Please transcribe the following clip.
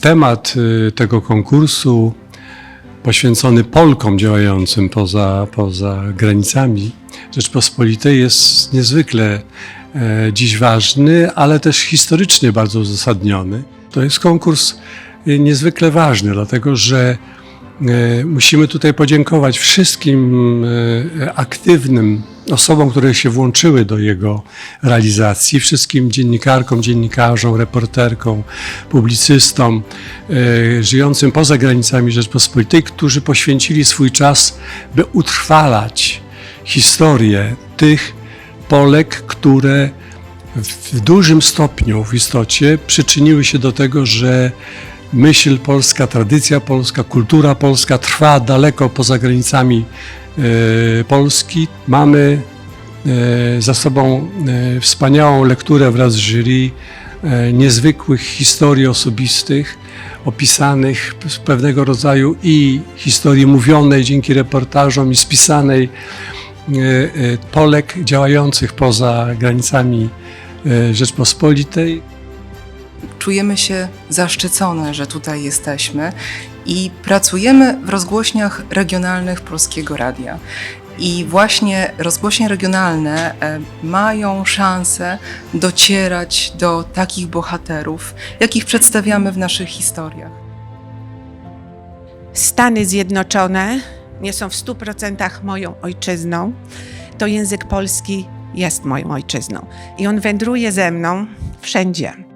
temat y, tego konkursu poświęcony Polkom działającym poza, poza granicami Rzeczpospolitej jest niezwykle e, dziś ważny, ale też historycznie bardzo uzasadniony. To jest konkurs y, niezwykle ważny, dlatego że musimy tutaj podziękować wszystkim e, aktywnym osobom, które się włączyły do jego realizacji, wszystkim dziennikarkom, dziennikarzom, reporterkom, publicystom e, żyjącym poza granicami Rzeczpospolitej, którzy poświęcili swój czas, by utrwalać historię tych Polek, które w dużym stopniu w istocie przyczyniły się do tego, że myśl polska, tradycja polska, kultura polska trwa daleko poza granicami e, Polski. Mamy e, za sobą e, wspaniałą lekturę wraz z jury niezwykłych historii osobistych, opisanych z pewnego rodzaju i historii mówionej dzięki reportażom i spisanej Polek działających poza granicami Rzeczpospolitej. Czujemy się zaszczycone, że tutaj jesteśmy i pracujemy w rozgłośniach regionalnych Polskiego Radia. I właśnie rozgłośnie regionalne e, mają szansę docierać do takich bohaterów, jakich przedstawiamy w naszych historiach. Stany Zjednoczone nie są w 100% moją ojczyzną, to język polski jest moją ojczyzną. I on wędruje ze mną wszędzie.